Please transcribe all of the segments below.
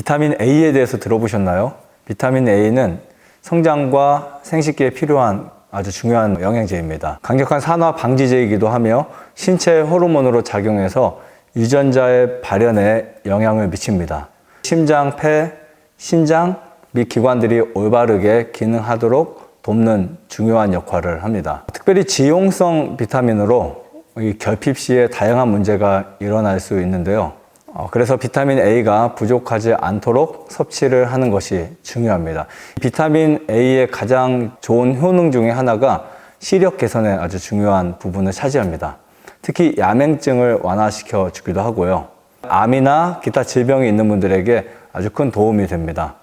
비타민 A에 대해서 들어보셨나요? 비타민 A는 성장과 생식기에 필요한 아주 중요한 영양제입니다. 강력한 산화 방지제이기도 하며 신체 호르몬으로 작용해서 유전자의 발현에 영향을 미칩니다. 심장, 폐, 신장 및 기관들이 올바르게 기능하도록 돕는 중요한 역할을 합니다. 특별히 지용성 비타민으로 이 결핍 시에 다양한 문제가 일어날 수 있는데요. 어, 그래서 비타민 A가 부족하지 않도록 섭취를 하는 것이 중요합니다. 비타민 A의 가장 좋은 효능 중에 하나가 시력 개선에 아주 중요한 부분을 차지합니다. 특히 야맹증을 완화시켜 주기도 하고요. 암이나 기타 질병이 있는 분들에게 아주 큰 도움이 됩니다.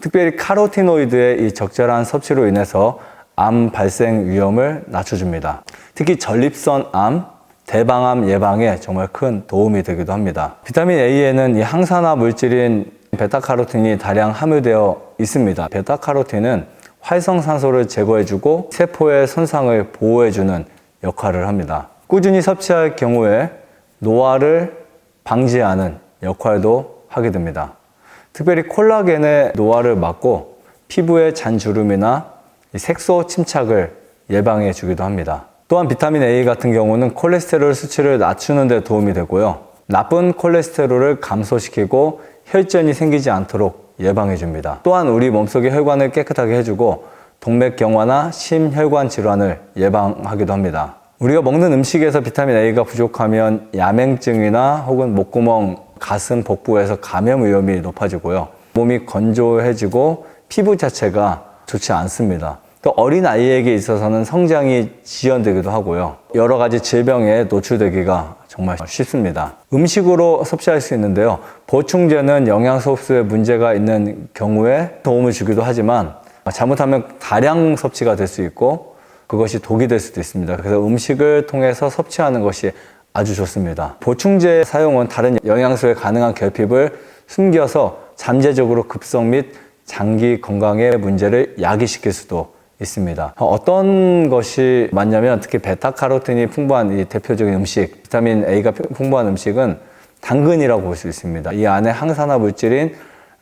특별히 카로티노이드의 이 적절한 섭취로 인해서 암 발생 위험을 낮춰줍니다. 특히 전립선 암, 대방암 예방에 정말 큰 도움이 되기도 합니다. 비타민 A에는 이 항산화 물질인 베타카로틴이 다량 함유되어 있습니다. 베타카로틴은 활성산소를 제거해주고 세포의 손상을 보호해주는 역할을 합니다. 꾸준히 섭취할 경우에 노화를 방지하는 역할도 하게 됩니다. 특별히 콜라겐의 노화를 막고 피부의 잔주름이나 이 색소 침착을 예방해 주기도 합니다. 또한 비타민 A 같은 경우는 콜레스테롤 수치를 낮추는 데 도움이 되고요. 나쁜 콜레스테롤을 감소시키고 혈전이 생기지 않도록 예방해 줍니다. 또한 우리 몸속의 혈관을 깨끗하게 해주고 동맥경화나 심혈관 질환을 예방하기도 합니다. 우리가 먹는 음식에서 비타민 A가 부족하면 야맹증이나 혹은 목구멍, 가슴, 복부에서 감염 위험이 높아지고요. 몸이 건조해지고 피부 자체가 좋지 않습니다. 또 어린 아이에게 있어서는 성장이 지연되기도 하고요. 여러 가지 질병에 노출되기가 정말 쉽습니다. 음식으로 섭취할 수 있는데요. 보충제는 영양소 흡수에 문제가 있는 경우에 도움을 주기도 하지만 잘못하면 다량 섭취가 될 수 있고 그것이 독이 될 수도 있습니다. 그래서 음식을 통해서 섭취하는 것이 아주 좋습니다. 보충제 사용은 다른 영양소에 가능한 결핍을 숨겨서 잠재적으로 급성 및 장기 건강의 문제를 야기시킬 수도 있습니다. 어떤 것이 맞냐면 특히 베타카로틴이 풍부한 이 대표적인 음식, 비타민 A가 풍부한 음식은 당근이라고 볼 수 있습니다. 이 안에 항산화 물질인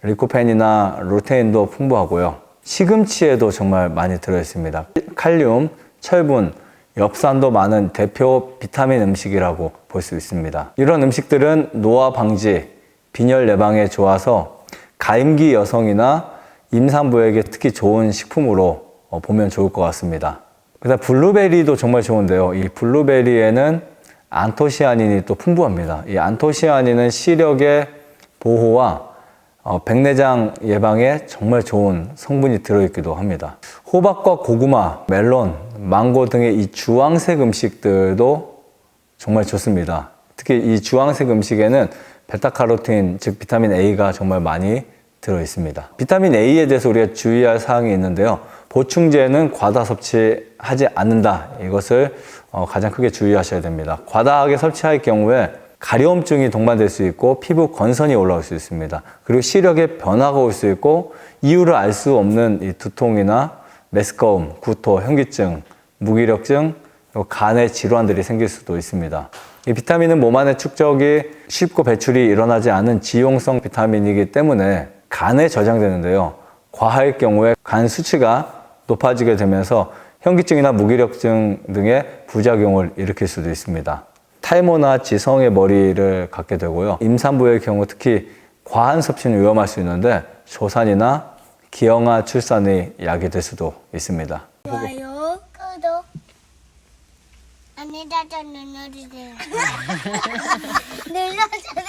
리코펜이나 루테인도 풍부하고요. 시금치에도 정말 많이 들어 있습니다. 칼륨, 철분, 엽산도 많은 대표 비타민 음식이라고 볼 수 있습니다. 이런 음식들은 노화 방지, 빈혈 예방에 좋아서 가임기 여성이나 임산부에게 특히 좋은 식품으로 어, 보면 좋을 것 같습니다. 그다음 블루베리도 정말 좋은데요. 이 블루베리에는 안토시아닌이 또 풍부합니다. 이 안토시아닌은 시력의 보호와 어, 백내장 예방에 정말 좋은 성분이 들어있기도 합니다. 호박과 고구마, 멜론, 망고 등의 이 주황색 음식들도 정말 좋습니다. 특히 이 주황색 음식에는 베타카로틴, 즉 비타민 A가 정말 많이 들어 있습니다. 비타민 A에 대해서 우리가 주의할 사항이 있는데요. 보충제는 과다 섭취하지 않는다. 이것을 어, 가장 크게 주의하셔야 됩니다. 과다하게 섭취할 경우에 가려움증이 동반될 수 있고 피부 건선이 올라올 수 있습니다. 그리고 시력에 변화가 올 수 있고 이유를 알 수 없는 이 두통이나 메스꺼움, 구토, 현기증, 무기력증, 간의 질환들이 생길 수도 있습니다. 이 비타민은 몸 안에 축적이 쉽고 배출이 일어나지 않은 지용성 비타민이기 때문에 간에 저장되는데요. 과할 경우에 간 수치가 높아지게 되면서 현기증이나 무기력증 등의 부작용을 일으킬 수도 있습니다. 탈모나 지성의 머리를 갖게 되고요. 임산부의 경우 특히 과한 섭취는 위험할 수 있는데 조산이나 기형아 출산이 야기될 수도 있습니다. 좋아요, 구독. 안내자전 눌러주세요. 눌러주세요.